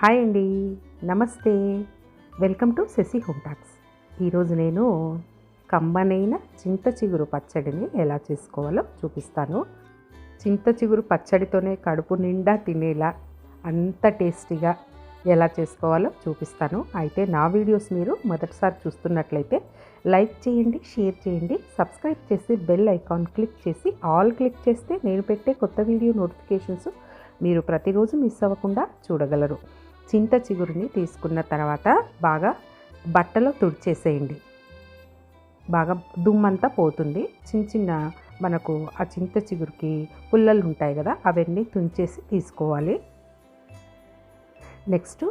Hi అండి. నమస్తే. Welcome to Shashi home talks. ఈరోజు నేను కమ్మనైన చింత చిగురు పచ్చడిని ఎలా చేసుకోవాలో చూపిస్తాను. చింత చిగురు పచ్చడితోనే కడుపు నిండా తినేలా అంత టేస్టీగా ఎలా చేసుకోవాలో చూపిస్తాను. అయితే నా వీడియోస్ మీరు మొదటిసారి చూస్తున్నట్లయితే లైక్ చేయండి షేర్ చేయండి సబ్స్క్రైబ్ చేసి బెల్ ఐకాన్ క్లిక్ చేసి ఆల్ క్లిక్ చేస్తే నేను పెట్టే కొత్త వీడియో నోటిఫికేషన్స్ మీరు ప్రతిరోజు మిస్ అవ్వకుండా చూడగలరు. చింత చిగురుని తీసుకున్న తర్వాత బాగా బట్టలో తుడిచేసేయండి. బాగా దుమ్మంతా పోతుంది. చిన్న చిన్న మనకు ఆ చింత చిగురుకి పుల్లలు ఉంటాయి కదా అవన్నీ తుంచేసి తీసుకోవాలి. నెక్స్ట్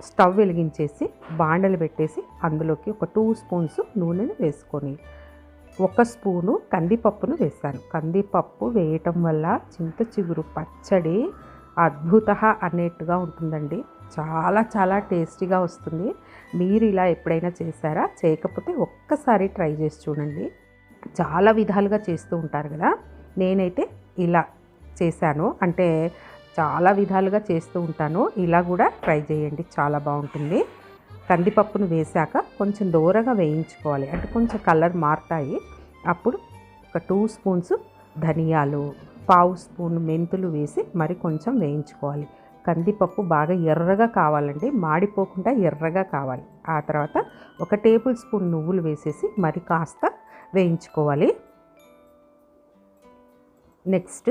స్టవ్ వెలిగించేసి బాండలు పెట్టేసి అందులోకి ఒక టూ స్పూన్స్ నూనెను వేసుకొని ఒక స్పూను కందిపప్పును వేశాను కందిపప్పు వేయటం వల్ల చింత చిగురు పచ్చడి అద్భుత అనేట్టుగా ఉంటుందండి. చాలా చాలా టేస్టీగా వస్తుంది. మీరు ఇలా ఎప్పుడైనా చేశారా? చేయకపోతే ఒక్కసారి ట్రై చేసి చూడండి. చాలా విధాలుగా చేస్తూ ఉంటారు కదా. నేనైతే ఇలా చేశాను. అంటే చాలా విధాలుగా చేస్తూ ఉంటాను. ఇలా కూడా ట్రై చేయండి. చాలా బాగుంటుంది. కందిపప్పును వేశాక కొంచెం దూరగా వేయించుకోవాలి. అంటే కొంచెం కలర్ మారుతాయి. అప్పుడు ఒక టూ స్పూన్స్ ధనియాలు పావు స్పూన్ మెంతులు వేసి మరి కొంచెం వేయించుకోవాలి. కందిపప్పు బాగా ఎర్రగా కావాలండి. మాడిపోకుండా ఎర్రగా కావాలి. ఆ తర్వాత ఒక టేబుల్ స్పూన్ నువ్వులు వేసేసి మరి కాస్త వేయించుకోవాలి. నెక్స్ట్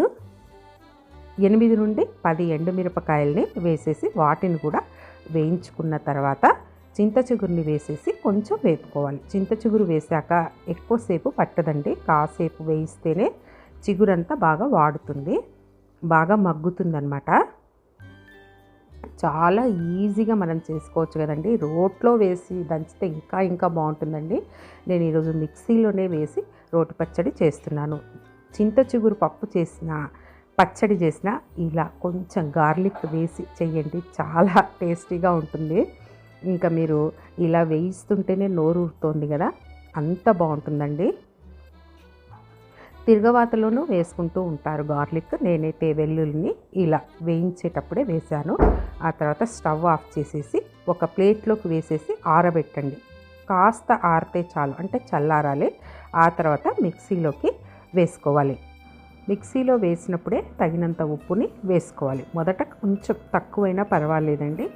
ఎనిమిది నుండి పది ఎండుమిరపకాయల్ని వేసేసి వాటిని కూడా వేయించుకున్న తర్వాత చింత చిగురుని వేసేసి కొంచెం వేపుకోవాలి. చింత చిగురు వేసాక ఎక్కువసేపు పట్టదండి. కాసేపు వేయిస్తేనే చిగురంతా బాగా వాడుతుంది. బాగా మగ్గుతుందనమాట చాలా ఈజీగా మనం చేసుకోవచ్చు కదండి. రోట్లో వేసి దంచితే ఇంకా ఇంకా బాగుంటుందండి. నేను ఈరోజు మిక్సీలోనే వేసి రోటి పచ్చడి చేస్తున్నాను. చింత చిగురు పప్పు చేసిన పచ్చడి చేసిన ఇలా కొంచెం గార్లిక్ వేసి చేయండి. చాలా టేస్టీగా ఉంటుంది. ఇంకా మీరు ఇలా వేయిస్తుంటేనే నోరు ఊరుతోంది కదా. అంత బాగుంటుందండి. తిరగవాతలోనూ వేసుకుంటూ ఉంటారు. గార్లిక్ నేనైతే వెల్లుల్లిని ఇలా వేయించేటప్పుడే వేశాను. ఆ తర్వాత స్టవ్ ఆఫ్ చేసేసి ఒక ప్లేట్లోకి వేసేసి ఆరబెట్టండి. కాస్త ఆరితే చాలు అంటే చల్లారాలి. ఆ తర్వాత మిక్సీలోకి వేసుకోవాలి. మిక్సీలో వేసినప్పుడే తగినంత ఉప్పుని వేసుకోవాలి. మొదట కొంచెం తక్కువైనా పర్వాలేదండి.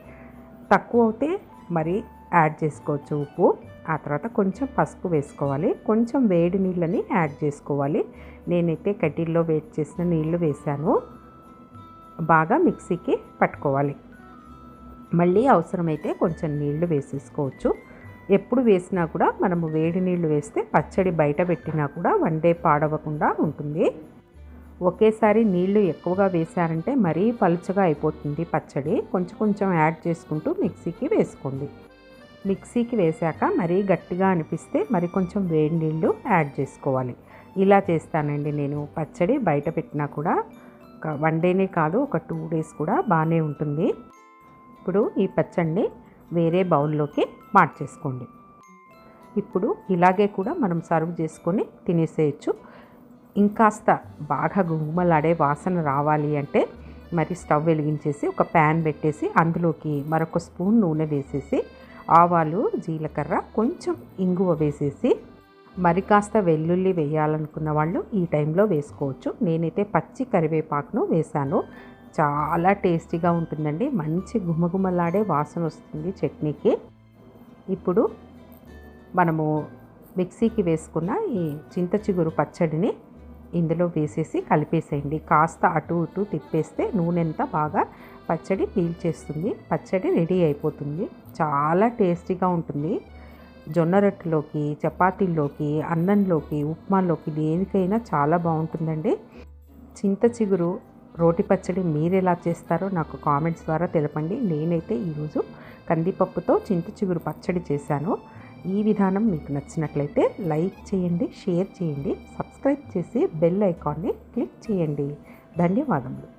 తక్కువ అయితే మరి యాడ్ చేసుకోవచ్చు ఉప్పు. ఆ తర్వాత కొంచెం పసుపు వేసుకోవాలి. కొంచెం వేడి నీళ్ళని యాడ్ చేసుకోవాలి. నేనైతే కటిల్లో వేడి చేసిన నీళ్ళు వేశాను. బాగా మిక్సీకి పట్టుకోవాలి. మళ్ళీ అవసరమైతే కొంచెం నీళ్ళు వేసేసుకోవచ్చు. ఎప్పుడు వేసినా కూడా మనము వేడి నీళ్ళు వేస్తే పచ్చడి బయట పెట్టినా కూడా వన్ డే పాడవకుండా ఉంటుంది. ఒకేసారి నీళ్ళు ఎక్కువగా వేశారంటే మరీ పలుచగా అయిపోతుంది పచ్చడి. కొంచెం కొంచెం యాడ్ చేసుకుంటూ మిక్సీకి వేసుకోండి. మిక్సీకి వేశాక మరీ గట్టిగా అనిపిస్తే మరి కొంచెం వేడి నీళ్ళు యాడ్ చేసుకోవాలి. ఇలా చేస్తానండి నేను. పచ్చడి బయట పెట్టినా కూడా ఒక వన్ డేనే కాదు ఒక టూ డేస్ కూడా బాగానే ఉంటుంది. ఇప్పుడు ఈ పచ్చడిని వేరే బౌల్లోకి మార్చేసుకోండి. ఇప్పుడు ఇలాగే కూడా మనం సర్వ్ చేసుకొని తినేసేయచ్చు. ఇంకాస్త బాగా గుమ్మలాడే వాసన రావాలి అంటే మరి స్టవ్ వెలిగించేసి ఒక ప్యాన్ పెట్టేసి అందులోకి మరొక స్పూన్ నూనె వేసేసి ఆవాలు జీలకర్ర కొంచెం ఇంగువ వేసేసి మరి కాస్త వెల్లుల్లి వేయాలనుకున్న వాళ్ళు ఈ టైంలో వేసుకోవచ్చు. నేనైతే పచ్చి కరివేపాకును వేశాను. చాలా టేస్టీగా ఉంటుందండి. మంచి గుమగుమలాడే వాసన వస్తుంది చట్నీకి. ఇప్పుడు మనము మిక్సీకి వేసుకున్న ఈ చింత చిగురు పచ్చడిని ఇందులో వేసేసి కలిపేసేయండి. కాస్త అటు ఇటు తిప్పేస్తే నూనె అంతా బాగా పచ్చడి పీల్చేస్తుంది పచ్చడి రెడీ అయిపోతుంది. చాలా టేస్టీగా ఉంటుంది. జొన్న రొట్టెలోకి చపాతీల్లోకి అన్నంలోకి ఉప్మాలోకి దేనికైనా చాలా బాగుంటుందండి. చింత చిగురు రోటి పచ్చడి మీరు ఎలా చేస్తారో నాకు కామెంట్స్ ద్వారా తెలపండి. నేనైతే ఈరోజు కందిపప్పుతో చింత చిగురు పచ్చడి చేశాను. ఈ విధానం మీకు నచ్చినట్లయితే లైక్ చేయండి షేర్ చేయండి సబ్స్క్రైబ్ చేసి బెల్ ఐకాన్ని క్లిక్ చేయండి. ధన్యవాదములు.